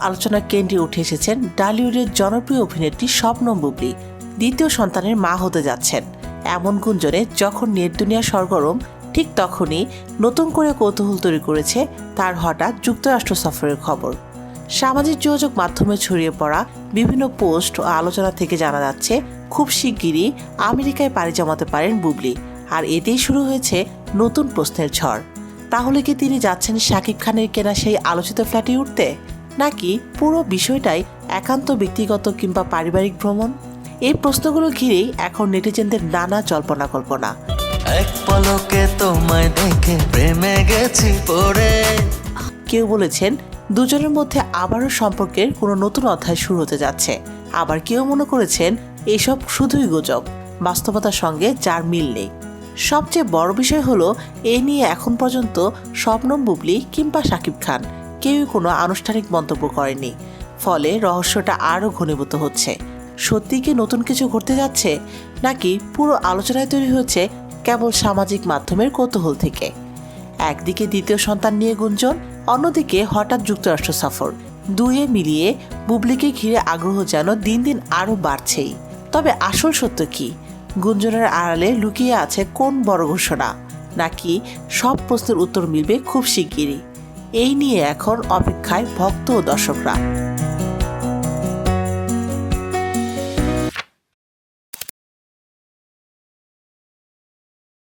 আলোচনার কেন্দ্রে উঠে এসেছেন ডালিউডের জনপ্রিয় অভিনেত্রী স্বপ্নম বুবলি। দ্বিতীয় সন্তানের মা হতে যাচ্ছেন। এমন গুঞ্জনে যখন নেট দুনিয়া সরগরম, ঠিক তখনই নতুন করে কৌতূহল তৈরি করেছে তার হঠাৎ যুক্তরাষ্ট্র সফরের খবর। সামাজিক যোগাযোগ মাধ্যমে ছড়িয়ে পড়া বিভিন্ন পোস্ট ও আলোচনা থেকে জানা যাচ্ছে, খুব শিগগিরই আমেরিকায় পাড়ি জমাতে পারেন বুবলি। আর এতেই শুরু হয়েছে নতুন প্রশ্নের ঝড়। তাহলে কি তিনি যাচ্ছেন শাকিব খানের কেনা সেই আলোচিত ফ্ল্যাটে উঠতে? নাকি পুরো বিষয়টাই একান্ত ব্যক্তিগত কিংবা পারিবারিক ভ্রমণ? এই প্রশ্নগুলো ঘিরেই এখন নেটিজেনদের নানা জল্পনা কল্পনা। এক পলকে তোমায় দেখে প্রেমে গেছি পড়ে। কেউ বলেছেন দুজনের মধ্যে আবারও সম্পর্কের কোনো নতুন অধ্যায় শুরু হতে যাচ্ছে। আবার কেউ মনে করেছেন এসব শুধুই গুজব। বাস্তবতার সঙ্গে যার মিল নেই। সবচেয়ে বড় বিষয় হলো এ নিয়ে এখন পর্যন্ত স্বপ্নম বুবলি কিংবা শাকিব খান কেউই কোনো আনুষ্ঠানিক মন্তব্য করেনি। ফলে রহস্যটা আরও ঘনীভূত হচ্ছে। সত্যি কি নতুন কিছু ঘটতে যাচ্ছে? নাকি পুরো আলোচনায় তৈরি হয়েছে কেবল সামাজিক মাধ্যমের কৌতূহল থেকে? একদিকে দ্বিতীয় সন্তান নিয়ে গুঞ্জন, অন্যদিকে হঠাৎ যুক্তরাষ্ট্র সফর। দুয়ে মিলিয়ে বুবলিকে ঘিরে আগ্রহ যেন দিন দিন আরও বাড়ছেই। তবে আসল সত্য কি? গুঞ্জনের আড়ালে লুকিয়ে আছে কোন বড় ঘোষণা? নাকি সব প্রশ্নের উত্তর মিলবে খুব শিগগিরই। এই নিয়ে এখন অপেক্ষায় ভক্ত ও দর্শকরা।